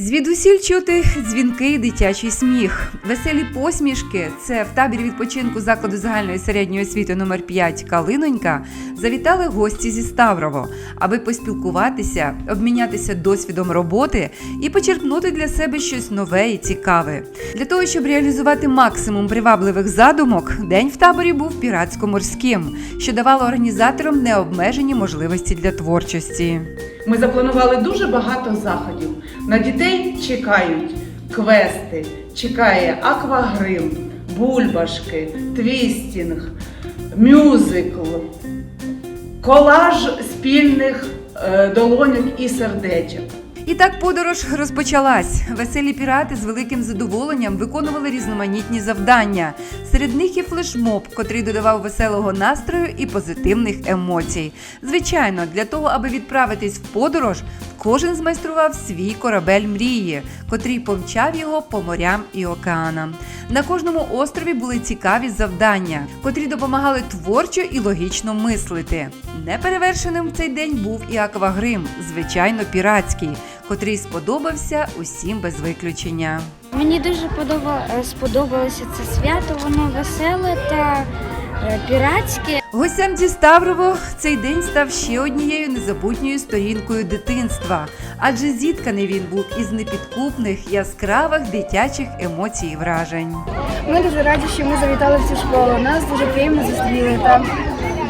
Звідусіль чути дзвінки дитячий сміх, веселі посмішки. Це в табір відпочинку закладу загальної середньої освіти номер 5 Калинонька завітали гості зі Ставрово, аби поспілкуватися, обмінятися досвідом роботи і почерпнути для себе щось нове і цікаве. Для того, щоб реалізувати максимум привабливих задумок, день в таборі був піратсько-морським, що давало організаторам необмежені можливості для творчості. Ми запланували дуже багато заходів. На дітей чекають квести, чекає аквагрим, бульбашки, твістінг, мюзикл, колаж спільних е, долоньок і сердечок. І так подорож розпочалась. Веселі пірати з великим задоволенням виконували різноманітні завдання. Серед них і флешмоб, котрий додавав веселого настрою і позитивних емоцій. Звичайно, для того, аби відправитись в подорож, кожен змайстрував свій корабель мрії, котрий помчав його по морям і океанам. На кожному острові були цікаві завдання, котрі допомагали творчо і логічно мислити. Неперевершеним в цей день був і аквагрим, звичайно, піратський, котрий сподобався усім без виключення. Мені дуже е, сподобалося це свято, воно веселе та е, піратське. Гостям зі Ставрово цей день став ще однією незабутньою сторінкою дитинства, адже зітканий він був із непідкупних яскравих дитячих емоцій і вражень. Ми дуже раді, що ми завітали в цю школу. Нас дуже приємно зустріли. Там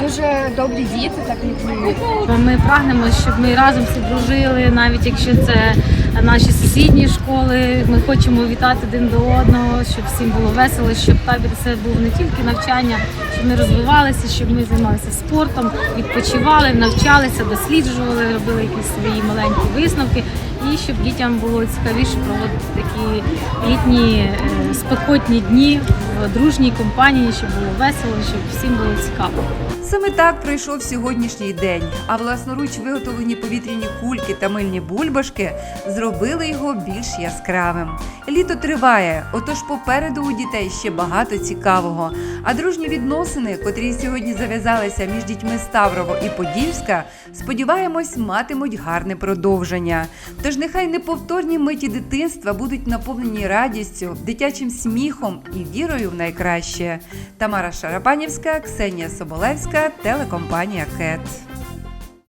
дуже добрі діти, так лікують. Ми прагнемо, щоб ми разом всі дружили, навіть якщо це наші сусідні школи. Ми хочемо вітати один до одного, щоб всім було весело, щоб табір це був не тільки навчання, щоб ми розвивалися, щоб ми займалися спортом, відпочивали, навчалися, досліджували, робили якісь свої маленькі висновки. І щоб дітям було цікавіше проводити такі літні е, спекотні дні в дружній компанії, щоб було весело, щоб всім було цікаво. Саме так пройшов сьогоднішній день, а власноруч виготовлені повітряні кульки та мильні бульбашки зробили його більш яскравим. Літо триває, отож попереду у дітей ще багато цікавого. А дружні відносини, котрі сьогодні зав'язалися між дітьми Ставрово і Подільська, сподіваємось, матимуть гарне продовження. Тож нехай неповторні миті дитинства будуть наповнені радістю, дитячим сміхом і вірою в найкраще. Тамара Шарапанівська, Ксенія Соболевська, телекомпанія КЕТ.